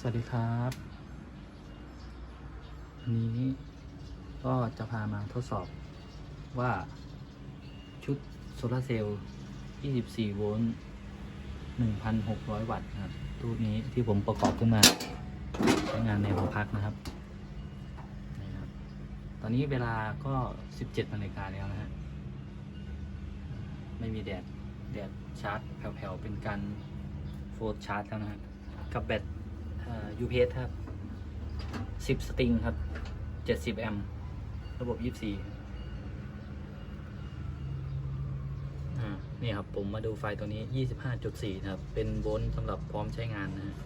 สวัสดีครับวันนี้ก็จะพามาทดสอบว่าชุดโซลาร์เซลล์ 24 โวลต์ 1,600 วัตต์นะครับตู้นี้ที่ผมประกอบขึ้นมาใช้งานในหอพักนะครับนี่ครับ ตอนนี้เวลาก็ 17นาฬิกาแล้วนะฮะ ไม่มีแดด แดดชาร์จแผ่วๆ เป็นการโฟลชาร์จแล้วนะฮะกับแบต ยูเพสครับ10สตริงครับ70แอมป์ระบบ24อ่านี่ครับผมมาดูไฟตัวนี้25.4นะครับ เป็นโวลต์สำหรับพร้อมใช้งานนะฮะ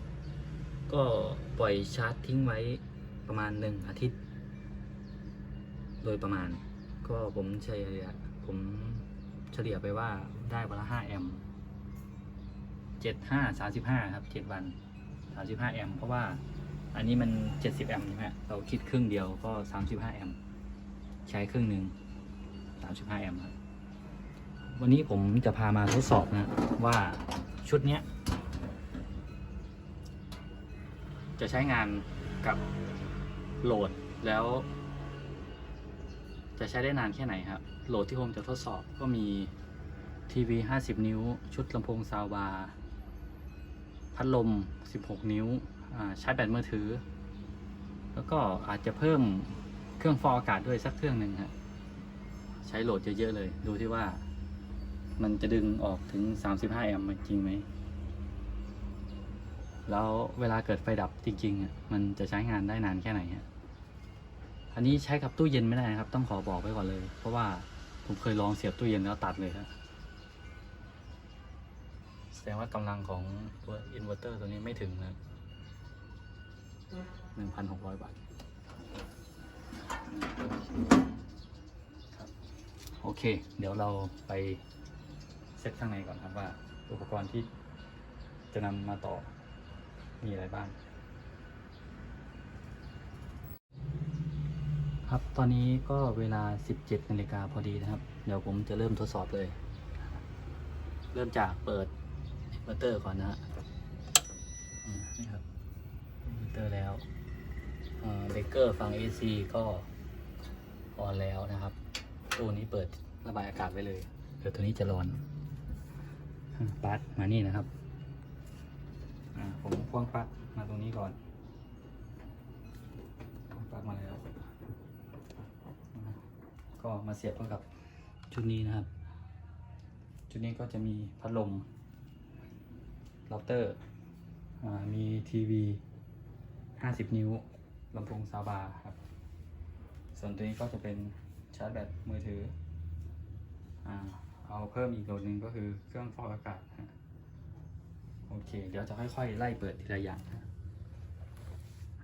ก็ปล่อยชาร์จทิ้งไว้ประมาณ1อาทิตย์ โดยประมาณ ก็ผมเฉลี่ยผมเฉลี่ยไปว่าได้วันละ5แอมป์75 35ครับ7วัน 35 แอมป์เพราะว่าอันนี้มัน 70 แอมป์ใช่ไหมเราคิดครึ่งเดียวก็ 35 แอมป์ใช้ครึ่งหนึ่ง35 แอมป์ครับวันนี้ผมจะพามาทดสอบนะ ว่าชุดเนี้ย จะใช้งานกับโหลดแล้ว จะใช้ได้นานแค่ไหนครับ โหลดที่ผมจะทดสอบก็มีทีวี 50 นิ้ว ชุดลำโพงซาวบาร์ พัดลม 16 นิ้วใช้แบตมือถือ แล้วก็อาจจะเพิ่มเครื่องฟอกอากาศด้วยสักเครื่องหนึ่งฮะใช้โหลดเยอะๆเลย ดูที่ว่ามันจะดึงออกถึง 35 แอมป์จริงไหม แล้วเวลาเกิดไฟดับจริงๆอะมันจะใช้งานได้นานแค่ไหนฮะ อันนี้ใช้กับตู้เย็นไม่ได้นะครับ ต้องขอบอกไว้ก่อนเลย เพราะว่าผมเคยลองเสียบตู้เย็นแล้วตัดเลยครับ แสดงว่ากำลังของตัวอินเวอร์เตอร์ตัวนี้ไม่ถึงนะหนึ่งพันหกร้อยบาท โอเค เดี๋ยวเราไปเซ็ตข้างในก่อนครับว่า อุปกรณ์ที่จะนำมาต่อมีอะไรบ้าง ครับ ตอนนี้ก็เวลา 17นาฬิกาพอดีนะครับ เดี๋ยวผมจะเริ่มทดสอบเลย เริ่มจากเปิด อินเวอเตอร์ก่อนนะฮะนี่ครับอินเวอเตอร์แล้วเบเกอร์ฝั่ง AC ก็ออนแล้วนะครับตู้นี้เปิดระบายอากาศไว้เลยเดี๋ยวตัวนี้จะร้อนปลั๊กมานี่นะครับผมควงปลั๊กมาตรงนี้ก่อนปลั๊กมาแล้ว ก็มาเสียบเข้ากับชุดนี้นะครับ ชุดนี้ก็จะมีพัดลม เราเตอร์มีทีวี 50 นิ้วลำโพงซาวบาร์ครับ ส่วนตัวนี้ก็จะเป็นชาร์จแบตมือถืออเอาเพิ่มอีกโหลดหนึ่งก็คือเครื่องฟอกอากาศฮะโอเค เดี๋ยวจะค่อยๆ ไล่เปิดทีละอย่างนะ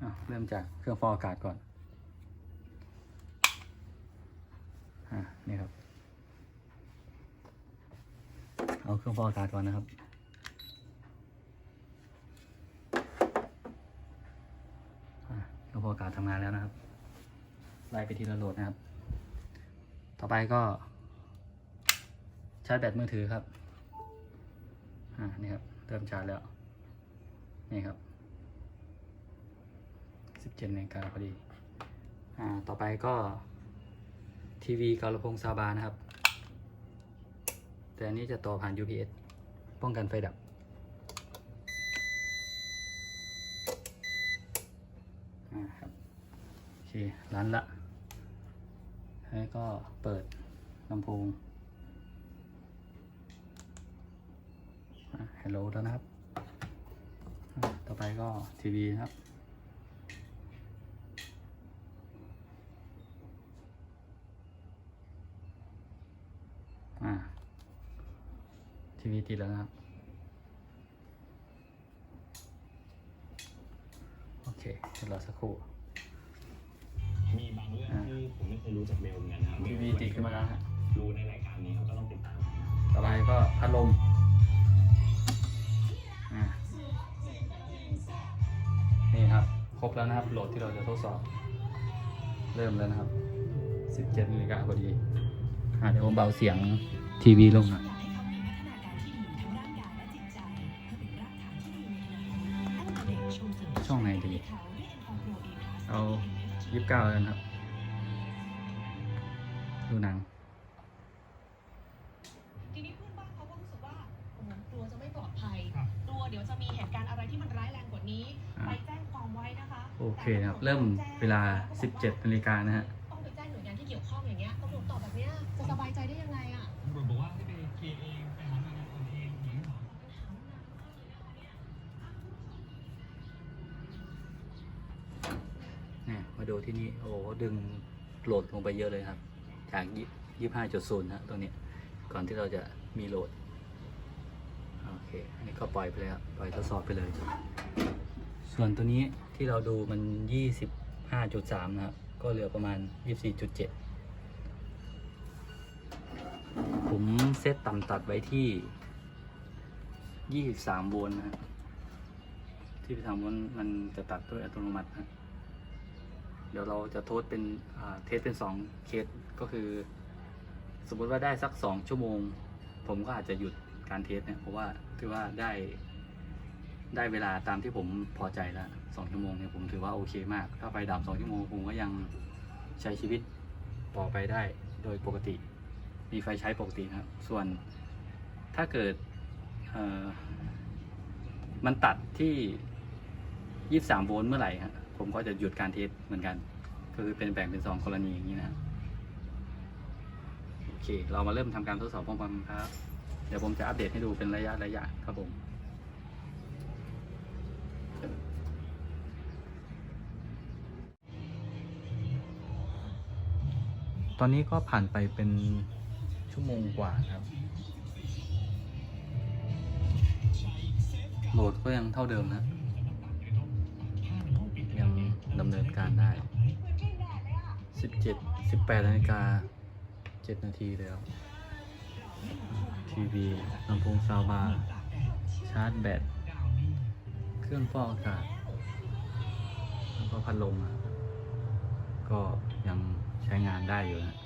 อะเริ่มจากเครื่องฟอกอากาศก่อนอนี่ครับ เอาเครื่องฟอกอากาศก่อนนะครับ อ่าเครื่อกากาศทำงานแล้วนะครับ ไล่ไปทีละโหลดนะครับ ต่อไปก็ ชาร์จแบตมือถือครับ อ่า นี่ครับ เริ่มชาร์จแล้ว นี่ครับสิบเจ็ดนาฬิกาพอดี อ่า ต่อไปก็ ทีวีกับลพงซาบานะครับ แต่อันนี้จะต่อผ่าน UPS ป้องกันไฟดับ อ่าครับ โอเครันละแล้วก็เปิดลำโพงฮัลโหลแล้วนะครับ ต่อไปก็ทีวีนะครับทีวีติดแล้วนะครับ โอเคเดี๋ยวรอสักครู่ ผมไม่เคยรู้จากเบลเหมือนกันนะครับทีวีติดขึ้นมาแล้วฮะรู้ในรายการนี้เขาก็ต้องติดตามต่อไปก็พัดลมอ่านี่ครับ ครบแล้วนะครับ โหลดที่เราจะทดสอบ เริ่มแล้วนะครับ 17นาฬิกาพอดีอ่าเดี๋ยวผมเบาเสียงทีวีลงหน่อยช่องไหนดี เอายี่สิบเก้าแล้วกันครับ ดูหนัง ทีนี้เพื่อนบ้านเขาก็รู้สึกว่าโอ้โหกลัวจะไม่ปลอดภัย ครับ กลัวเดี๋ยวจะมีเหตุการณ์อะไรที่มันร้ายแรงกว่านี้ อ่าไปแจ้งความไว้นะคะโอเคนะครับ เริ่มเวลา 17นาฬิกานะฮะ ต้องไปแจ้งหน่วยงานที่เกี่ยวข้องอย่างเงี้ยตำรวจตอบแบบเนี้ยจะสบายใจได้ยังไงอะ ตำรวจบอกว่าให้ไปเคลียร์เองไปหาทางคนเองอย่างนี้เหรอ เนี่ยมาดูที่นี่โอ้โหดึงโหลดลงไปเยอะเลยครับ จากยี่ห้าจุดศูนย์นะตรงนี้ ก่อนที่เราจะมีโหลด โอเค อันนี้ก็ปล่อยไปเลยครับปล่อยทดสอบไปเลย ส่วนตัวนี้ที่เราดูมันยี่สิบห้าจุดสามนะครับ ก็เหลือประมาณยี่สี่จุดเจ็ดผมเซตต่ำตัดไว้ที่ยี่สิบสามโวลต์นะที่ไปทำมันมันจะตัดด้วยอัตโนมัตินะ เดี๋ยวเราจะโทษเป็นเทสเป็นสองเคสก็คือ สมมุติว่าได้สักสองชั่วโมง ผมก็อาจจะหยุดการเทสเนี่ยเพราะว่าถือว่าได้ได้เวลาตามที่ผมพอใจแล้วสองชั่วโมงเนี่ยผมถือว่าโอเคมาก ถ้าไฟดับสองชั่วโมงผมก็ยังใช้ชีวิตต่อไปได้โดยปกติ มีไฟใช้ปกตินะครับ ส่วนถ้าเกิดมันตัดที่ 23 โวลต์เมื่อไหร่ฮะ ผมก็จะหยุดการเทสเหมือนกัน ก็คือเป็นแบ่งเป็น2กรณีอย่างนี้นะครับโอเค เรามาเริ่มทำการทดสอบพร้อมกันครับ เดี๋ยวผมจะอัปเดตให้ดูเป็นระยะระยะครับผมตอนนี้ก็ผ่านไปเป็นชั่วโมงกว่าครับ โหลดก็ยังเท่าเดิมนะ 17 18นาฬิกา7นาทีแล้ว ทีวีลำโพงซาวบาร์ชาร์จแบต เครื่องฟอกอากาศแล้วก็พัดลมอะก็ยังใช้งานได้อยู่นะ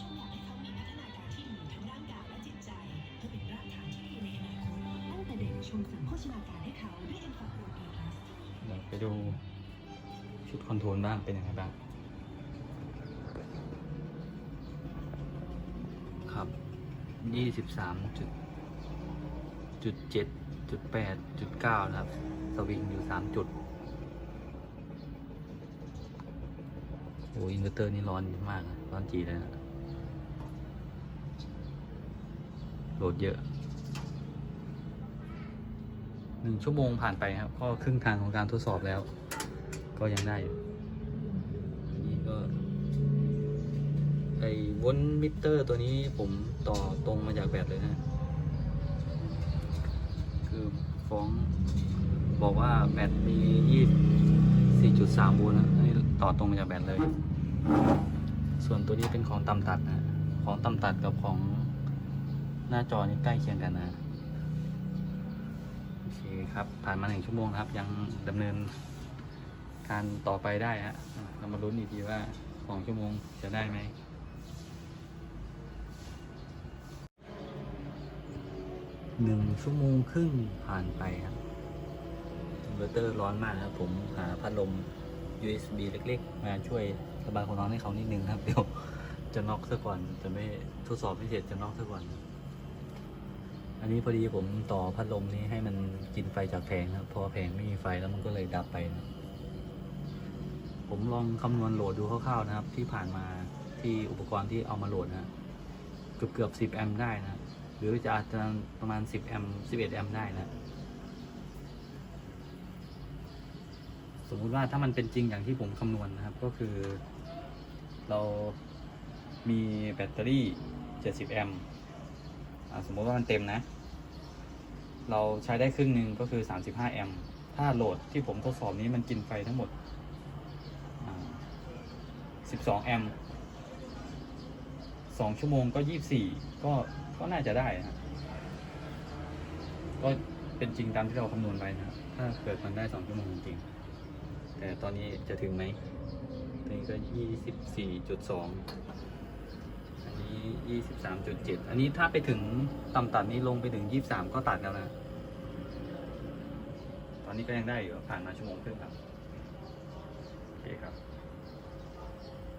ช่วยอยากให้เขามีพัฒนาการที่ดีทั้งร่างกายและจิตใจเพื่อเป็นรากฐานที่ดีในอนาคตตั้งแต่เด็กชมเสริมโภชนาการให้เขาด้วยเอ็นฟาโกรอีพลัสเดี๋ยวไปดูชุดคอนโทรลบ้างเป็นยังไงบ้าง ครับ ยี่สิบสามจุดจุดเจ็ดจุดแปดจุดเก้านะครับ สวิงอยู่สามจุดโอ้อินเวอร์เตอร์นี่ร้อนมาก ร้อนจีเลยนะโหลดเยอะหนึ่งชั่วโมงผ่านไปครับ ก็ครึ่งทางของการทดสอบแล้ว ก็ยังได้อยู่ ไอ้วนมิเตอร์ตัวนี้ผมต่อตรงมาจากแบตเลยนะ คือฟ้องบอกว่าแบตมียี่สี่จุดสามโวลต์นะอันนี่ต่อตรงมาจากแบตเลย ส่วนตัวนี้เป็นของต่ำตัดนะ ของต่ำตัดกับของหน้าจอนี่ใกล้เคียงกันนะ โอเคครับ ผ่านมาหนึ่งชั่วโมงครับ ยังดำเนินการต่อไปได้ฮะเรามาลุ้นอีกทีว่าสองชั่วโมงจะได้ไหม หนึ่งชั่วโมงครึ่งผ่านไปครับเวอร์เตอร์ร้อนมากนะครับ ผมหาพัดลม USB เล็กๆ มาช่วยระบายความร้อนให้เขานิดนึงนะครับ เดี๋ยวจะน็อกซะก่อน จะไม่ทดสอบพิเศษจะน็อกซะก่อน อันนี้พอดีผมต่อพัดลมนี้ให้มันกินไฟจากแผงนะครับพอแผงไม่มีไฟแล้วมันก็เลยดับไปนะผมลองคำนวณโหลดดูคร่าวๆนะครับ ที่ผ่านมาที่อุปกรณ์ที่เอามาโหลดนะเกือบเกือบ10แอมป์ได้นะ หรือจะอาจจะประมาณ 10 แอมป์ 11 แอมป์ได้นะ สมมุติว่าถ้ามันเป็นจริงอย่างที่ผมคำนวณนะครับ ก็คือ เรามีแบตเตอรี่ 70 แอมป์สมมติว่ามันเต็มนะ เราใช้ได้ครึ่งหนึ่งก็คือ 35 แอมป์ถ้าโหลดที่ผมทดสอบนี้มันกินไฟทั้งหมด 12 แอมป์ 2 ชั่วโมงก็ 24 ก็ ก็น่าจะได้นะก็เป็นจริงตามที่เราคำนวณไปนะครับถ้าเกิดมันได้2ชั่วโมงจริงๆแต่ตอนนี้จะถึงไหมตอนนี้ก็24.2อันนี้ยี่สิบสามจุดเจ็ดอันนี้ถ้าไปถึงต่ำตัดนี้ลงไปถึงยี่สามก็ตัดแล้วนะตอนอนนี้ก็ยังได้อยู่ผ่านมาชั่วโมงครึ่งครับโอเคครับ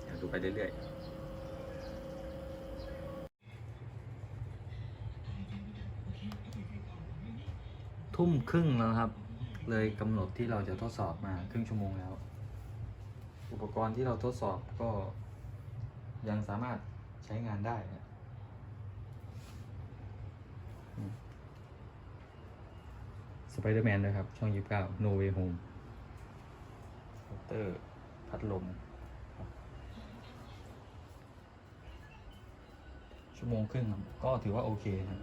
เดี๋ยวดูไปเรื่อยๆ ทุ่มครึ่งแล้วครับ เลยกำหนดที่เราจะทดสอบมาครึ่งชั่วโมงแล้ว อุปกรณ์ที่เราทดสอบก็ยังสามารถใช้งานได้นะสไปเดอร์แมนด้วยครับ ช่องยี่สิบเก้า No Way Home มอเตอร์พัดลมครับชั่วโมงครึ่งครับก็ถือว่าโอเคนะ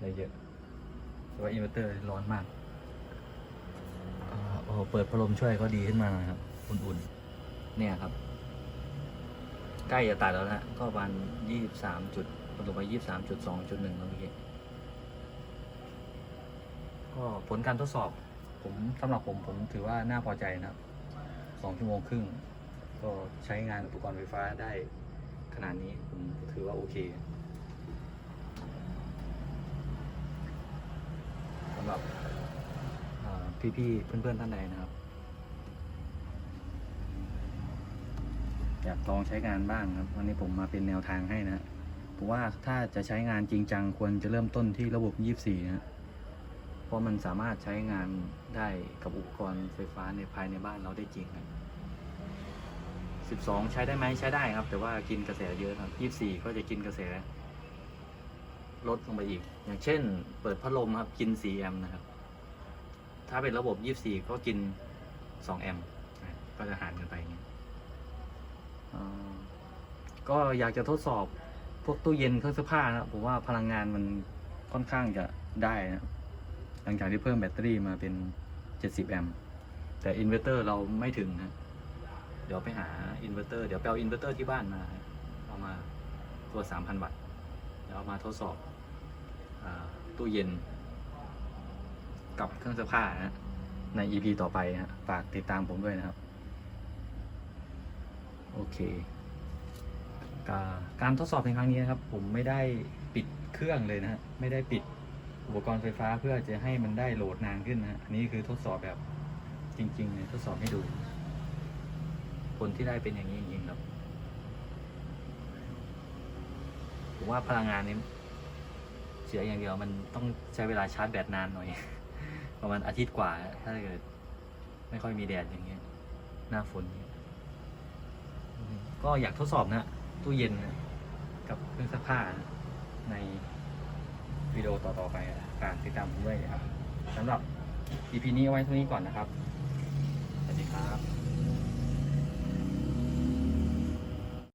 ได้เยอะ แต่ว่าอินเวอร์เตอร์ร้อนมากอ่าโอ้โหเปิดพัดลมช่วยก็ดีขึ้นมาหน่อยครับ อุ่นๆ เนี่ยครับ ใกล้จะตัดแล้วนะก็ประมาณยี่สิบสามจุดลงไปยี่สิบสามจุดสองจุดหนึ่งเมื่อกี้ก็ผลการทดสอบ ผมสำหรับผมผมถือว่าน่าพอใจนะครับสองชั่วโมงครึ่ง ก็ใช้งานอุปกรณ์ไฟฟ้าได้ขนาดนี้ผมถือว่าโอเคสำ หรับอ่พี่ๆเพื่อนๆท่านใดนะครับ อยากลองใช้งานบ้างครับ วันนี้ผมมาเป็นแนวทางให้นะผมว่าถ้าจะใช้งานจริงจังควรจะเริ่มต้นที่ระบบ 24 นะเพราะมันสามารถใช้งานได้กับอุปกรณ์ไฟฟ้าในภายในบ้านเราได้จริงครับ12 ใช้ได้ไหมใช้ได้ครับ แต่ว่ากินกระแสเยอะครับ 24 ก็จะกินกระแส ลดลงไปอีก อย่างเช่น เปิดพัดลมครับกิน 4 แอมป์นะครับ ถ้าเป็นระบบ 24 ก็กิน 2 แอมป์ก็จะหารกันไปอย่างเงี้ยก็อยากจะทดสอบพวกตู้เย็นเครื่องเสื้อผ้านะผมว่าพลังงานมันค่อนข้างจะได้นะหลังจากที่เพิ่มแบตเตอรี่มาเป็น 70 แอมป์แต่อินเวอร์เตอร์เราไม่ถึงนะเดี๋ยวไปหาอินเวอร์เตอร์เดี๋ยวไปเอาอินเวอร์เตอร์ที่บ้านมา เอามาตัว 3,000 วัตต์ เดี๋ยวเอามาทดสอบ ตู้เย็น กับเครื่องเสื้อผ้านะใน EP ต่อไปนะฝากติดตามผมด้วยนะครับ โอเคกาการทดสอบในครั้งนี้นะครับ ผมไม่ได้ปิดเครื่องเลยนะฮะไม่ได้ปิดอุปกรณ์ไฟฟ้าเพื่อจะให้มันได้โหลดนานขึ้นนะฮะอันนี้คือทดสอบแบบจริงๆเลยทดสอบให้ดู ผลที่ได้เป็นอย่างนี้จริงๆครับผมว่าพลังงานนี้ เสียอย่างเดียวมันต้องใช้เวลาชาร์จแบตนานหน่อย ประมาณอาทิตย์กว่า ถ้าเกิด ไม่ค่อยมีแดดอย่างเงี้ย หน้าฝนก็อยากทดสอบนะตู้เย็นกับเครื่องซักผ้าในวิดีโอต่อๆไปนะฝากติดตามผมด้วยนะครับสำหรับ EP นี้เอาไว้เท่านี้ก่อนนะครับ สวัสดีครับ